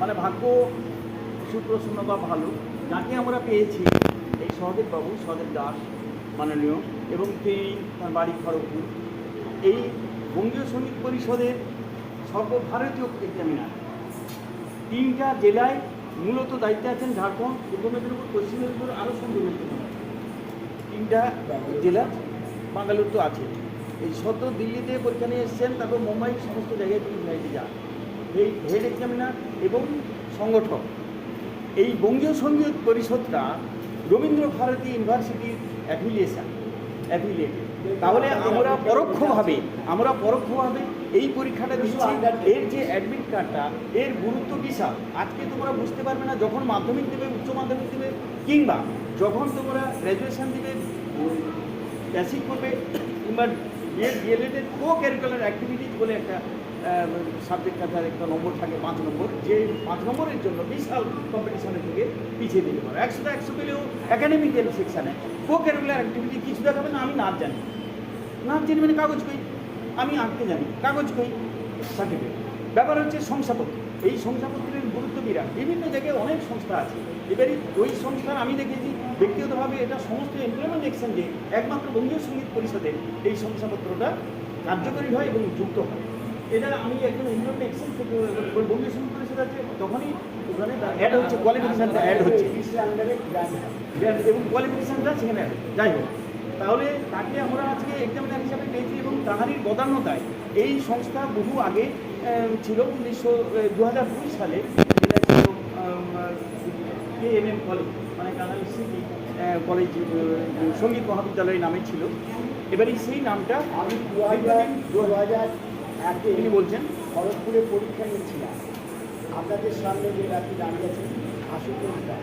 মানে ভাগ্য সুপ্রসন্ন বা ভালো, যাকে আমরা পেয়েছি, এই সহদেব বাবু, সহদেব দাস মাননীয়, এবং তিনি তার বাড়ি খড়গপুর। এই বঙ্গীয় সংগীত পরিষদের সর্বভারতীয় এক্সামিনার তিনটা জেলায় মূলত দায়িত্বে আছেন ঝাড়খণ্ড, পূর্ব মেদিনীপুর, পশ্চিম মেদিনীপুর, আরও সুন্দর তিনটা জেলা বাঙ্গালুর তো আছে। এই সদ্য দিল্লিতে পরীক্ষা নিয়ে এসছেন, তারপর মুম্বাই, সমস্ত জায়গায় তিনি ফ্লাইটে যান। হেড এক্সামিনার এবং সংগঠক। এই বঙ্গীয় সংগীত পরিষদটা রবীন্দ্র ভারতী ইউনিভার্সিটির অ্যাফিলিয়েশন অ্যাফিলিয়েটেড তাহলে আমরা পরোক্ষভাবে আমরা পরোক্ষভাবে এই পরীক্ষাটা দিচ্ছি। এর যে অ্যাডমিট কার্ডটা এর গুরুত্ব বিশাল। আজকে তোমরা বুঝতে পারবে না যখন মাধ্যমিক দেবে, উচ্চ মাধ্যমিক দেবে, কিংবা যখন তোমরা গ্র্যাজুয়েশন দেবে বেসিক করবে, কিংবা বিএড ডিএলএডের কো ক্যারিকুলার অ্যাক্টিভিটিজ বলে একটা সাবজেক্ট আছে একটা নম্বর থাকে, পাঁচ নম্বর। যে পাঁচ নম্বরের জন্য বিশাল কম্পিটিশনের থেকে পিছিয়ে দিতে পারো। একশোটা একশো পেলেও একাডেমিক্যাল সেকশানে কো ক্যারিকুলার অ্যাক্টিভিটি কিছু দেখাবে না, আমি নাচ জানি। নাচ জানি মানে কাগজ কই আমি আঁকতে জানি, কাগজ কই সার্টিফিকেট ব্যাপার হচ্ছে শংসাপত্র। এই শংসাপত্রের গুরুত্ব বিরাট বিভিন্ন জায়গায় অনেক সংস্থা আছে। এবারে ওই সংস্থার আমি দেখেছি, ব্যক্তিগতভাবে এটা সমস্ত এমপ্লয়মেন্ট এক্সচেঞ্জে একমাত্র বঙ্গীয় সংগীত পরিষদের এই শংসাপত্রটা কার্যকরী হয় এবং যুক্ত হয়। এটা আমি একদম এমপ্লয়মেন্ট এক্সচেঞ্জ থেকে বঙ্গীয় সংগীত পরিষদ আছে তখনই ওখানে অ্যাড হচ্ছে কোয়ালিফিকেশনটা অ্যাড হচ্ছে। এবং কোয়ালিফিকেশনটা সেখানে যাই হোক তাহলে তাকে আমরা আজকে এক্সামিনার হিসাবে পেয়েছি এবং তাহারই বদান্যতায় এই সংস্থা বহু আগে ছিল উনিশশো দু হাজার দুই সালে যেটা ছিল কে এম এম কলেজ মানে কানাল সিটি কলেজ সংগীত মহাবিদ্যালয় নামে ছিল। এবারে সেই নামটা আমি দু হাজার দু হাজার একে তিনি বলছেন খড়গপুরে পরীক্ষা নিয়েছিলাম আপনাদের সামনে যে রাত্রি দাঁড়িয়ে আছেন আশুতোষ দাস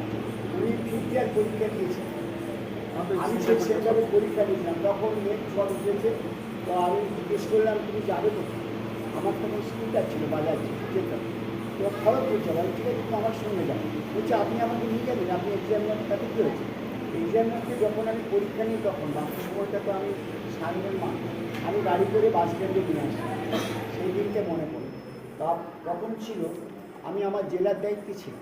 উনি ফিফথ ইয়ার পরীক্ষা দিয়েছেন। আমি সেই সেন্টারে পরীক্ষা দিয়েছিলাম। তখন নেট ঝড় উঠেছে তো আমি জিজ্ঞেস করলাম তুমি যাবে কোথায়? আমার তখন স্কুটার ছিল বাজার যেতাম তো খড়গপুর আমি ঠিক আছে তুমি আমার সঙ্গে যাব বলছে আপনি আমাকে নিয়ে যাবেন আপনি এক্সামিনার তাতে কী হয়েছে। এক্সামিনারকে যখন আমি পরীক্ষা নিই তখন বাকি সময়টা তো আমি সামনের মা আমি গাড়ি করে বাস স্ট্যান্ডে নিয়ে আসি। সেই দিনকে মনে পড়ে। তা- তখন ছিল, আমি আমার জেলার দায়িত্বে ছিলাম।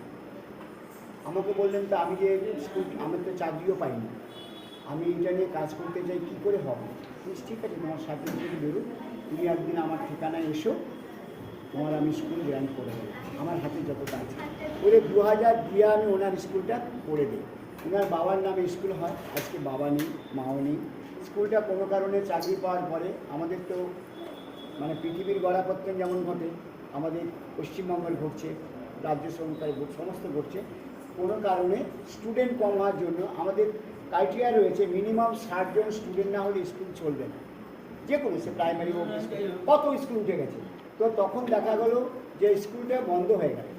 আমাকে বললেন, তো আমি যে স্কুল, আমি তো চাকরিও পাইনি। আমি এটা নিয়ে কাজ করতে চাই, কী করে হবে? ঠিক আছে, তোমার সার্টিফিকেট বেরোন তুমি একদিন আমার ঠিকানায় এসো। তোমার আমি স্কুল জয়েন করে দেবো আমার হাতে যতটা আছে। ওরে দু হাজার দিয়ে আমি ওনার স্কুলটা করে দিই ওনার বাবার নামে স্কুল হয়। আজকে বাবা নেই, মাও নেই। স্কুলটা কোনো কারণে চাকরি পাওয়ার পরে আমাদের তো মানে পৃথিবীর গড়াপত্তন যেমন ঘটে, আমাদের পশ্চিমবঙ্গের ঘটছে, রাজ্য সরকার সমস্ত ঘটছে। কোনো কারণে স্টুডেন্ট কম হওয়ার জন্য আমাদের ক্রাইটেরিয়া রয়েছে মিনিমাম ষাটজন স্টুডেন্ট না হলে স্কুল চলবে না। যে কোনো সে প্রাইমারি হোক, কত স্কুল উঠে গেছে। তো তখন দেখা গেলো যে স্কুলটা বন্ধ হয়ে গেল।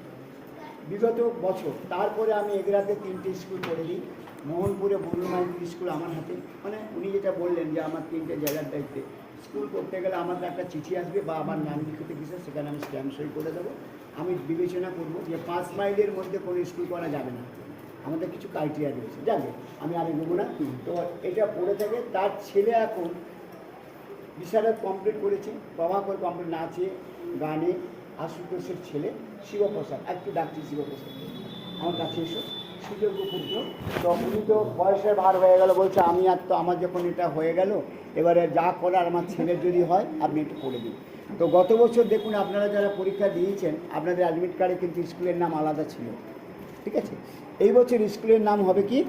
বিগত বছর, তারপরে আমি এগরাতে তিনটে স্কুল করে দিই মোহনপুরে বরুণাইপুর স্কুল আমার হাতে। মানে উনি যেটা বললেন যে, আমার তিনটে জায়গার দায়িত্বে। স্কুল করতে গেলে আমার একটা চিঠি আসবে, বা আমার নাম লিখিত কিছু সেখানে আমি স্ট্যাম্প সই করে দেবো। আমি বিবেচনা করব যে, পাঁচ মাইলের মধ্যে কোনো স্কুল করা যাবে না। আমাদের কিছু ক্রাইটেরিয়া রয়েছে। যাবে আমি আর এগোবো না। তো এটা পড়ে থাকে, তার ছেলে এখন বিশারদ কমপ্লিট করেছে, প্রভাকর কমপ্লিট নাচে, গানে। আশুতোষের ছেলে শিবপ্রসাদ একটু ডাকছি শিবপ্রসাদ। আমার কাছে এসো সুযোগ্য পুত্র। তো উনি তো বয়সের ভার হয়ে গেল বলছে আমি আর তো আমার যখন এটা হয়ে গেল এবারে যা করার আমার ছেলের যদি হয় আপনি একটু করে দিন। তো গত বছর দেখুন আপনারা যারা পরীক্ষা দিয়েছেন আপনাদের অ্যাডমিট কার্ডে কিন্তু স্কুলের নাম আলাদা ছিল। ঠিক আছে? এই বছর স্কুলের নাম হবে কি?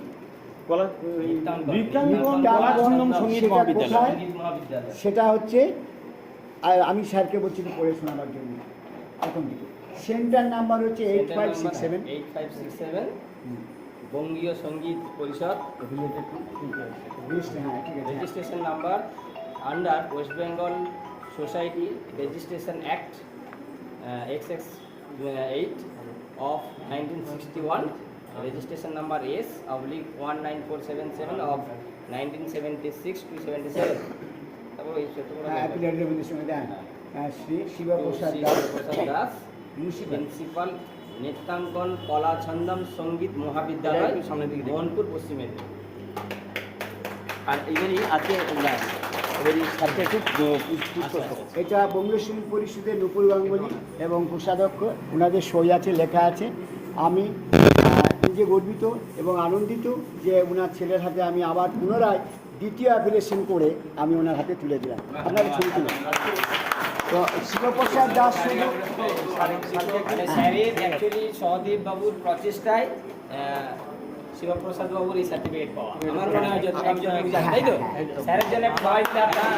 সেটা হচ্ছে আমি স্যারকে বলছি পড়ে শোনাবার জন্য। দিকে সেন্টার নাম্বার হচ্ছে eight five six seven eight five six seven Bangiya Sangeet Parishad. Registration number under West Bengal society registration act X X eight of nineteen sixty one registration number S oblique one nine four seven seven of nineteen seventy six two seventy seven তারপর এই হ্যাঁ হ্যাঁ Shri Shibprasad Das. Prasad Das principal Nrityankan Kala Chhandam সংগীত মহাবিদ্যালয় সামনের দিকে। মোহনপুর পশ্চিম মেদিনীপুর। আর এবারই আজকে আহ, এটা সংগীত পরিষদের নুপুর গাঙ্গুলি এবং কোষাধ্যক্ষ ওনাদের সই আছে লেখা আছে। আমি নিজে গর্বিত এবং আনন্দিত যে ওনার ছেলের হাতে আমি আবার পুনরায় দ্বিতীয় অ্যাপ্লিকেশন করে আমি ওনার হাতে তুলে দিলাম। আপনাকে ছবি তুলে তো শিবপ্রসাদ দাস শুধু অ্যাকচুয়ালি সহদেব বাবুর প্রচেষ্টায় শিবপ্রসাদ বাবুর এই সার্টিফিকেট পাওয়া। আমার মনে হয় যতটা আমি যতটুকু জানি তাই তো? স্যারের জন্য একটা সবাই মিলে আপনারা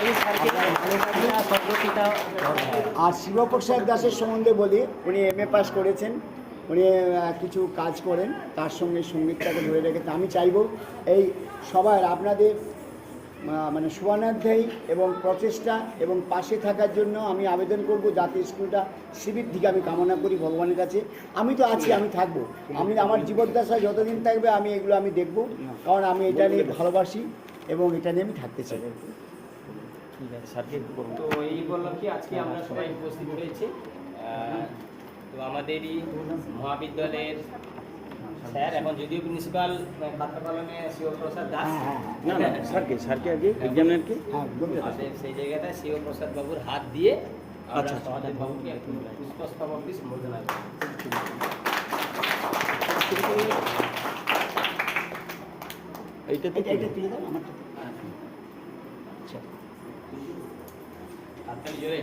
এই স্যারকে ভালোবাসা সর্বতিটা আর শিবপ্রসাদ দাসের সম্বন্ধে বলি উনি এম এ পাস করেছেন উনি কিছু কাজ করেন তার সঙ্গে সঙ্গীতটাকে ধরে রেখেছে আমি চাইব এই সবার আপনাদের মানে সুবর্ণাধ্যায়ী এবং প্রচেষ্টা এবং পাশে থাকার জন্য আমি আবেদন করব যাতে স্কুলটা শিবির দিকে আমি কামনা করি ভগবানের কাছে। আমি তো আছি আমি থাকব। আমি আমার জীবদ্দশায় যতদিন থাকবে আমি এগুলো আমি দেখব কারণ আমি এটা নিয়ে ভালোবাসি এবং এটা নিয়ে আমি থাকতে চাই। ঠিক আছে স্যারকে একটু করুন তো এই উপলক্ষে আজকে আমরা সবাই উপস্থিত হয়েছি। তো আমাদেরই মহাবিদ্যালয়ের স্যার এখন যদিও প্রিন্সিপাল খাদ্য পালনে শিবপ্রসাদ দাস হ্যাঁ হ্যাঁ হ্যাঁ। না না স্যারকে স্যারকে আগে এক্সামিনারকে হ্যাঁ বলতে থাকুন। আমাদের সেই জায়গাটায় শিবপ্রসাদ বাবুর হাত দিয়ে আমরা আচ্ছা, আচ্ছা। সহদেব বাবুকে একটু পুষ্পস্তবক দিয়ে সম্বোধনা করি এইটাতে এটা এটা তুলে দাও আমারটা। হাততালি জোরে।